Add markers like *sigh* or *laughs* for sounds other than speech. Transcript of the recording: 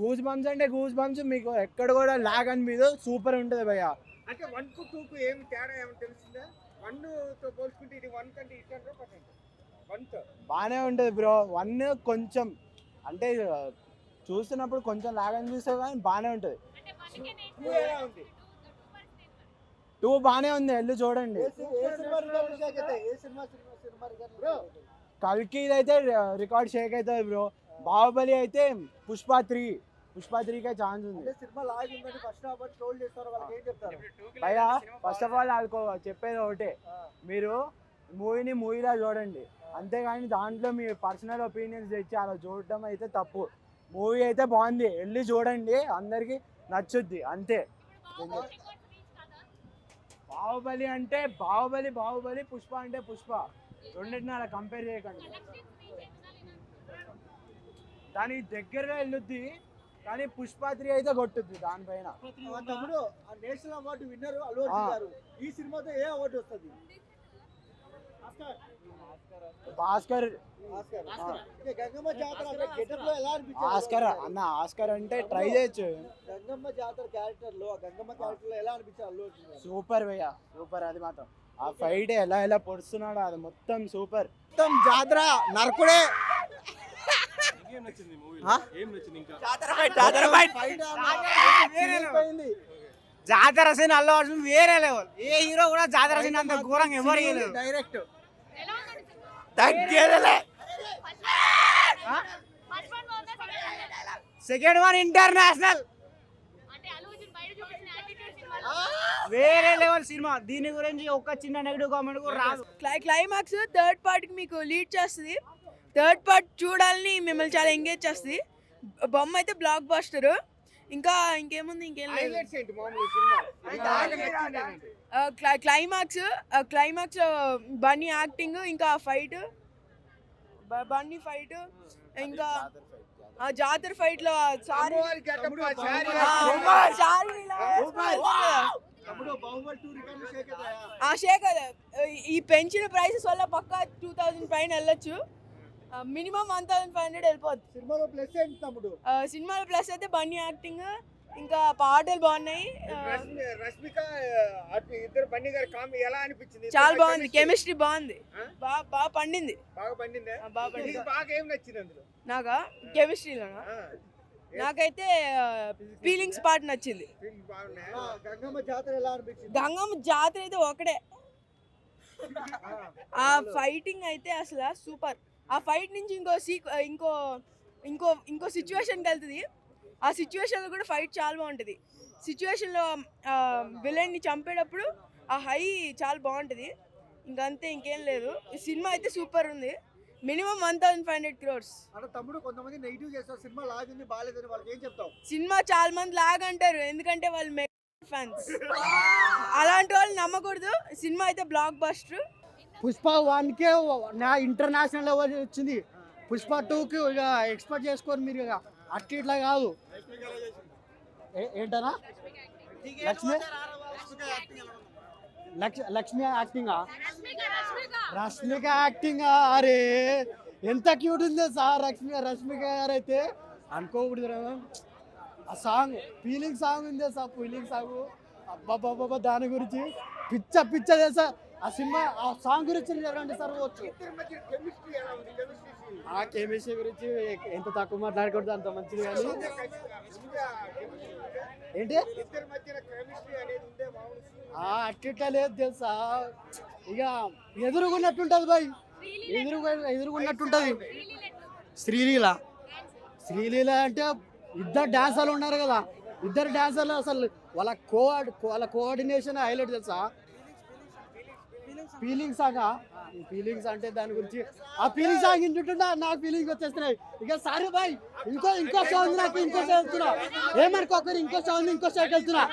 Goose bumps అంటే goose bumps మీకు ఎక్కడ కూడా లాగ్ అనిపించదు. సూపర్ ఉంటుంది భయ్య. అంటే వన్కు టూ కు ఏమి తేడా ఏమైనా తెలిసిందా? వన్తో పోల్చుకుంటే ఇది వన్ కంటే ఇటు అంటే పర్సెంట్ వన్తో. బాగానే ఉంటుంది బ్రో. వన్ కొంచెం అంటే చూస్తున్నప్పుడు కొంచెం లాగ్ అనిపిస్తుంది కానీ బాగానే ఉంటుంది. టూ బాగానే ఉంది? వెళ్ళి చూడండి. బ్రో కల్కి అయితే రికార్డ్ షేక్ అవుతుంది బ్రో. బాహుబలి అయితే పుష్ప త్రీ. పుష్ప త్రీకే ఛాన్స్ ఉంది. ఉందని ఫస్ట్ హాఫ్ ట్రోల్ చేస్తారు వాళ్ళకి ఏం చెప్తారు? భయ్యా ఫస్ట్ ఆఫ్ ఆల్ అనుకో చెప్పేది ఒకటే. మీరు మూవీని మూవీలా చూడండి. అంతేగాని దాంట్లో మీ పర్సనల్ ఒపీనియన్స్ తెచ్చి అలా చూడడం అయితే తప్పు. మూవీ అయితే బాగుంది. వెళ్ళి చూడండి. అందరికి నచ్చుద్ది. అంతే. బాహుబలి అంటే బాహుబలి బాహుబలి పుష్ప అంటే పుష్ప. రెండింటిని అలా కంపేర్ చేయకండి. దాని దగ్గరగా వెళ్ళుద్ది కానీ పుష్ప త్రీ అయితే కొట్టుద్ది దానిపైన. ఆ తమ్ముడు ఆ national award winner Allu Arjun గారు. ఈ సినిమాతో ఏ అవార్డు వస్తుంది? ఆస్కార్. భాస్కర్ గంగమ్మ జాతర గెటప్లో ఎలా అనిపించింది? ఆస్కర్ అన్న ఆస్కర్ అంటే ట్రై చేయొచ్చు. గంగమ్మ జాతర క్యారెక్టర్లో ఆ గంగమ్మ క్యారెక్టర్లో ఎలా అనిపించింది అల్లు అర్జున్ సూపర్ భయ్య సూపర్ అది మాత్రం. ఆ ఫైట్ ఎలా ఎలా పొడుస్తున్నాడో అది మొత్తం సూపర్. మొత్తం జాతర నరకుడే ఏం నచ్చింది మూవీ ఆ? ఏం నచ్చింది ఇంకా జాతర సీన్ అల్లు అర్జున్ వేరే లెవెల్ ఏ హీరో కూడా జాతర సీన్ అంత ఘోరంగా ఎవరు డైరెక్ట్ తగ్గేదలే. సెకండ్ వన్ ఇంటర్నేషనల్ వేరే లెవెల్ సినిమా. దీని గురించి ఒక చిన్న నెగిటివ్ కామెంట్ కూడా రాదు. క్లై క్లైమాక్స్ థర్డ్ పార్ట్కి మీకు లీడ్ చేస్తుంది. థర్డ్ పార్ట్ చూడాలని మిమ్మల్ని చాలా ఎంగేజ్ చేస్తుంది. బొమ్మ అయితే బ్లాక్ బస్టర్ ఇంకా ఇంకేముంది ఇంకేం లేదు? క్లైమాక్స్ క్లైమాక్స్ బన్నీ యాక్టింగ్ ఇంకా ఫైట్ బన్నీ ఫైట్ ఇంకా ఆ జాతర ఫైట్లో సారీ. ఆ షేక్ ఈ పెంచిన ప్రైసెస్ వల్ల పక్కా టూ థౌజండ్ పైన వెళ్ళొచ్చు. Minimum one thousand five hundred వెళ్ళిపోద్ది. సినిమాలో ప్లస్ ఏంటి తమ్ముడు? సినిమాలో ప్లస్ అయితే బన్నీ యాక్టింగ్ ఇంకా పాటలు బాగున్నాయి. రష్మిక ఇద్దరు బండి గారి కామెడీ ఎలా అనిపించింది? చాలా బాగుంది కెమిస్ట్రీ బాగుంది? బాగా బాగా పండింది. బాగా పండిందా? బాగా పండింది. నీకు బాగా ఏం నచ్చింది అందులో? నాకా? కెమిస్ట్రీలోనా? ఆ, నాకైతే ఫీలింగ్స్ పార్ట్ నచ్చింది. గంగమ్మ జాతర ఎలా అనిపించింది? గంగమ్మ జాతర అయితే ఒకటే. ఆ ఫైటింగ్ అయితే అసలు సూపర్. ఆ ఫైట్ నుంచి ఇంకో సీ ఇంకో ఇంకో ఇంకో సిచ్యువేషన్కి వెళ్తుంది. ఆ సిచ్యువేషన్లో కూడా ఫైట్ చాలా బాగుంటుంది. సిచ్యువేషన్లో విలన్ని చంపేటప్పుడు ఆ హై చాలా బాగుంటుంది. ఇంకంతే ఇంకేం లేదు. ఈ సినిమా అయితే సూపర్ ఉంది. Minimum one thousand five hundred crores అంటే తమ్ముడు కొంతమంది నెగిటివ్ చేస్తారు. సినిమా లాగింది బాగాలేదని వాళ్ళకి ఏం చెప్తావు? సినిమా చాలా మంది లాగ్ అంటారు ఎందుకంటే వాళ్ళు మెగా ఫ్యాన్స్ *laughs* అలాంటి వాళ్ళు నమ్మకూడదు. సినిమా అయితే బ్లాక్ బస్టర్ పుష్ప వన్కే నా ఇంటర్నేషనల్ లెవెల్ వచ్చింది. పుష్ప టూకి ఇక ఎక్స్పెక్ట్ చేసుకోరు మీరు ఇక. అట్లా ఇట్లా కాదు. ఏంటనా లక్ష్మి? లక్ష్మి లక్ష్మి యాక్టింగా? రష్మిక యాక్టింగ్? అరే ఎంత క్యూట్ ఉందో సార్ రష్మిక రష్మిక గారు అయితే అనుకోకూడదు ఆ సాంగ్ ఫీలింగ్ సాంగ్ ఉందే సార్ ఫీలింగ్ సాంగ్ అబ్బాబ్బాబ్బా దాని గురించి పిచ్చ పిచ్చ చేసా ఆ సినిమా ఆ సాంగ్ గురించి రండి సార్ వచ్చు ఆ కెమిస్ట్రీ గురించి ఎంత తక్కువ మాట్లాడకూడదు అంత మంచిది కానీ. ఏంటి? ఆ అట్టిట్లా లేదు తెలుసా? ఇక ఎదురుగున్నట్టుంటది బాయ్. ఎదురుగా ఎదురుగున్నట్టుంటది. శ్రీలీల. శ్రీలీల అంటే ఇద్దరు డాన్సర్లు ఉన్నారు కదా. ఇద్దరు డాన్సర్లు అసలు వాళ్ళ కో వాళ్ళ కోఆర్డినేషన్ హైలైట్ తెలుసా? ఫీలింగ్స్ సాగా ఫీలింగ్స్ అంటే దాని గురించి. ఆ ఫీలింగ్స్ సాంగ్ ఇంటుంటా నాకు ఫీలింగ్స్ వచ్చేస్తున్నాయి. ఇక సారీ బాయ్ ఇంకో ఇంకో ఉంది నాకు ఇంకో షో వెళ్తున్నా ఏమనుకోకరు ఇంకో ఉంది ఇంకో షోకి వెళ్తున్నా.